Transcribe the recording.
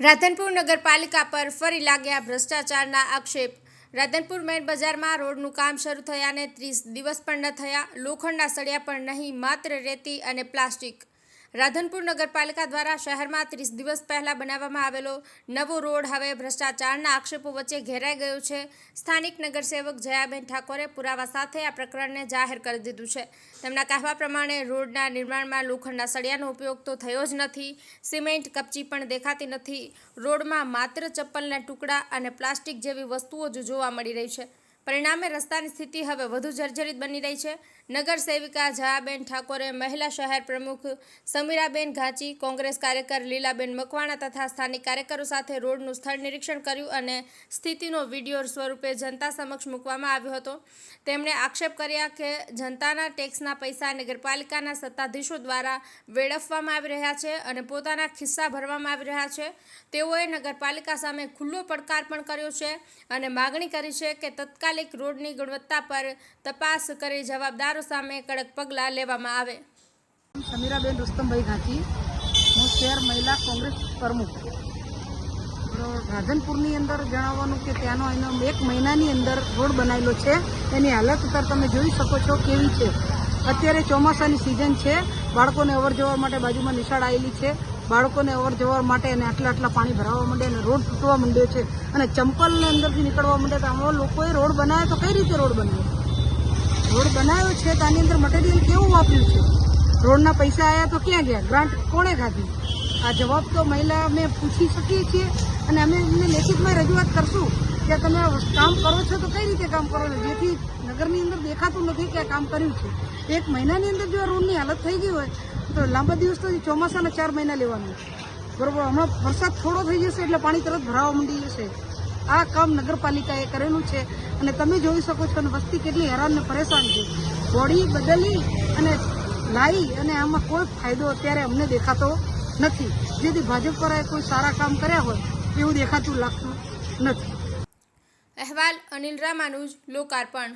રાધનપુર નગરપાલિકા પર ફરી લાગ્યા ભ્રષ્ટાચારના આક્ષેપ. રાધનપુર મેન બજારમાં રોડનું કામ શરૂ થયાને ત્રીસ દિવસ પણ ન થયા. લોખંડના સળિયા પણ નહીં, માત્ર રેતી અને પ્લાસ્ટિક. રાધનપુર નગરપાલિકા દ્વારા શહેરમાં ત્રીસ દિવસ પહેલાં બનાવવામાં આવેલો નવો રોડ હવે ભ્રષ્ટાચારના આક્ષેપો વચ્ચે ઘેરાઈ ગયો છે. સ્થાનિક નગરસેવક જયાબેન ઠાકોરે પુરાવા સાથે આ પ્રકરણને જાહેર કરી દીધું છે. તેમના કહેવા પ્રમાણે, રોડના નિર્માણમાં લોખંડના સળિયાનો ઉપયોગ તો થયો જ નથી, સિમેન્ટ કપચી પણ દેખાતી નથી. રોડમાં માત્ર ચપ્પલના ટુકડા અને પ્લાસ્ટિક જેવી વસ્તુઓ જ જોવા મળી રહી છે. પરિણામે રસ્તાની સ્થિતિ હવે વધુ જર્જરિત બની રહી છે. નગર સેવિકા જયાબેન ઠાકોરે મહિલા શહેર પ્રમુખ સમીરાબેન ઘાંચી, કોંગ્રેસ કાર્યકર લીલાબેન મકવાણા તથા સ્થાનિક કાર્યકરો સાથે રોડનું સ્થળ નિરીક્ષણ કર્યું અને સ્થિતિનો વીડિયો સ્વરૂપે જનતા સમક્ષ મૂકવામાં આવ્યો હતો. તેમણે આક્ષેપ કર્યા કે જનતાના ટેક્સના પૈસા નગરપાલિકાના સત્તાધીશો દ્વારા વેડફવામાં આવી રહ્યા છે અને પોતાના ખિસ્સા ભરવામાં આવી રહ્યા છે. તેઓએ નગરપાલિકા સામે ખુલ્લો પડકાર પણ કર્યો છે અને માગણી કરી છે કે તત્કાલિક રોડની ગુણવત્તા પર તપાસ કરી જવાબદારો સામે કડક પગલાં લેવામાં આવે. સમીરાબેન રુસ્તમભાઈ ઘાંચી, હું શહેર મહિલા કોંગ્રેસ પ્રમુખ. રાધનપુરની અંદર જણાવવાનું કે ત્યાંનો એનો એક મહિનાની અંદર રોડ બનાવેલો છે. એની હાલત અત્યારે તમે જોઈ શકો છો કેવી છે. અત્યારે ચોમાસાની સિઝન છે. બાળકોને અવર માટે બાજુમાં નિશાળ આવેલી છે. બાળકોને અવર જવર માટે અને આટલા આટલા પાણી ભરાવા માંડે અને રોડ તૂટવા માંડ્યો છે અને ચંપલને અંદરથી નીકળવા માંડે તો આમાં લોકોએ રોડ બનાવ્યો તો કઈ રીતે રોડ બનાવ્યો રોડ બનાવ્યો છે તો આની અંદર મટીરિયલ કેવું વાપર્યું છે? રોડના પૈસા આવ્યા તો ક્યાં ગયા? ગ્રાન્ટ કોણે ખાધી આ જવાબ તો મહિલા અમે પૂછી શકીએ છીએ અને અમે એમને લેખિતમાં રજૂઆત કરશું કે તમે કામ કરો છો તો કઈ રીતે કામ કરો છો? જેથી નગરની અંદર દેખાતું નથી કે આ કામ કર્યું છે. એક મહિનાની અંદર જો આ રોડની હાલત થઈ ગઈ હોય તો લાંબા દિવસ તો ચોમાસાના ચાર મહિના લેવાનું બરોબર, હમણાં વરસાદ થોડો થઈ જશે એટલે પાણી તરત ભરાવા માંડી જશે. આ કામ નગરપાલિકાએ કરેલું છે અને તમે જોઈ શકો છો અને વસ્તી કેટલી હેરાન ને પરેશાન છે. બોડી બદલી અને લાવી અને આમાં કોઈ ફાયદો અત્યારે અમને દેખાતો નથી. જેથી ભાજપ પર કોઈ સારા કામ કર્યા હોય, એવું દેખાતું લાગતું નથી. અહેવાલ અનિલ રામાનુજ, લોકાર્પણ.